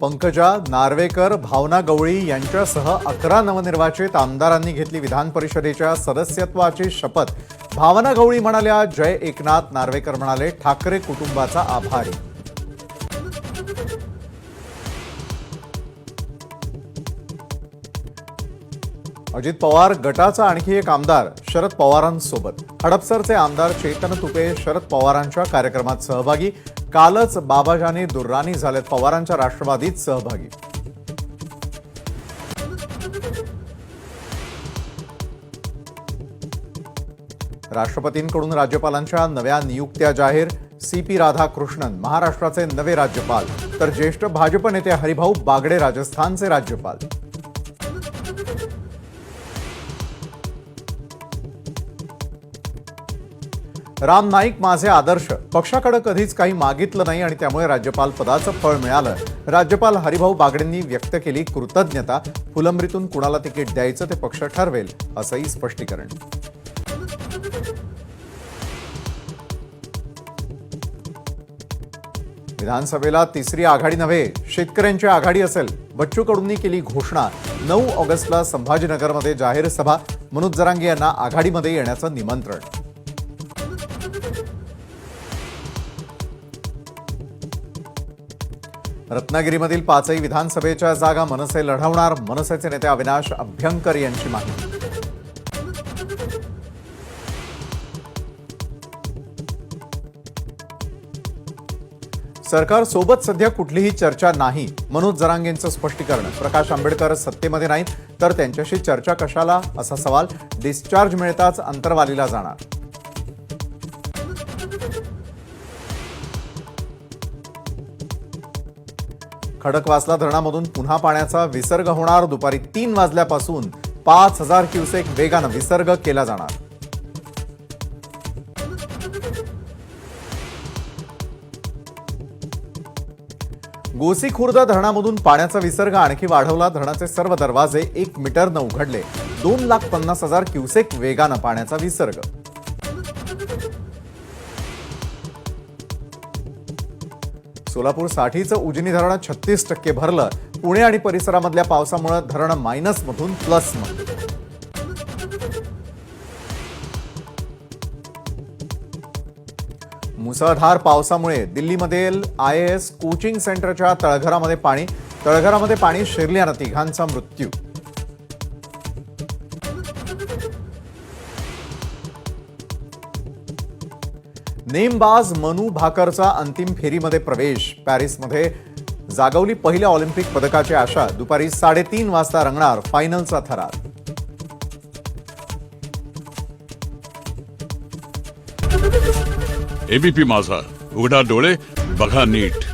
पंकजा नार्वेकर भावना गवळी यांच्यासह अकरा नवनिर्वाचित आमदारांनी घेतली विधान परिषदेच्या सदस्यत्वाची शपथ. भावना गवळी म्हणाल्या जय एकनाथ नार्वेकर म्हणाले ठाकरे कुटुंबाचा आभारी. अजित पवार गटाचा आणखी एक आमदार शरद पवारांसोबत. हडपसरचे आमदार चेतन तुपे शरद पवारांच्या कार्यक्रमात सहभागी. कालच बाबाजानी दुर्राणी झालेत पवारांच्या राष्ट्रवादीत सहभागी. राष्ट्रपतींकडून राज्यपालांच्या नव्या नियुक्त्या जाहीर सी पी राधाकृष्णन महाराष्ट्राचे नवे राज्यपाल तर ज्येष्ठ भाजप नेते हरिभाऊ बागडे राजस्थानचे राज्यपाल. राम नाईक माझे आदर्श. पक्षाकडे कधीच काही मागितलं नाही आणि त्यामुळे राज्यपाल पदाचं फळ मिळालं. राज्यपाल हरिभाऊ बागडेंनी व्यक्त केली कृतज्ञता. फुलंब्रीतून कुणाला तिकीट द्यायचं ते पक्ष ठरवेल असंही स्पष्टीकरण. विधानसभेला तिसरी आघाडी नव्हे शेतकऱ्यांची आघाडी असेल. बच्चू कडूंनी केली घोषणा. नऊ ऑगस्टला संभाजीनगरमध्ये जाहीर सभा. मनोज जरांगे यांना आघाडीमध्ये येण्याचं निमंत्रण. रत्नागिरीमधील पाचही विधानसभेच्या जागा मनसे लढवणार. मनसेचे नेते अविनाश अभ्यंकर यांची माहिती सरकार सोबत सध्या कुठलीही चर्चा नाही मनोज जरांगेंचं स्पष्टीकरण. प्रकाश आंबेडकर सत्तेमध्ये नाहीत तर त्यांच्याशी चर्चा कशाला? असा सवाल डिस्चार्ज मिळताच अंतरवालीला जाणार. खडकवासला धरणामधून पुन्हा पाण्याचा विसर्ग होणार. दुपारी तीन वाजल्यापासून पाच हजार क्युसेक वेगानं विसर्ग केला जाणार. गोसी खुर्द धरणामधून पाण्याचा विसर्ग आणखी वाढवला. धरणाचे सर्व दरवाजे एक मीटरनं उघडले. दोन लाख पन्नास हजार क्युसेक वेगानं पाण्याचा विसर्ग सोलापूरसाठीचं उजनी धरण छत्तीस टक्के भरलं. पुणे आणि परिसरामधल्या पावसामुळे धरण मायनसमधून प्लस मुसळधार पावसामुळे दिल्लीमधील आय एस कोचिंग सेंटरच्या तळघरामध्ये पाणी तळघरामध्ये पाणी शिरल्यानं तिघांचा मृत्यू. नेमबाज मनू भाकरचा अंतिम फेरीमध्ये प्रवेश. पॅरिसमध्ये जागवली पहिल्या ऑलिम्पिक पदकाची आशा. दुपारी साडेतीन वाजता रंगणार फायनलचा थरार. एबीपी माझा. उघडा डोळे बघा नीट.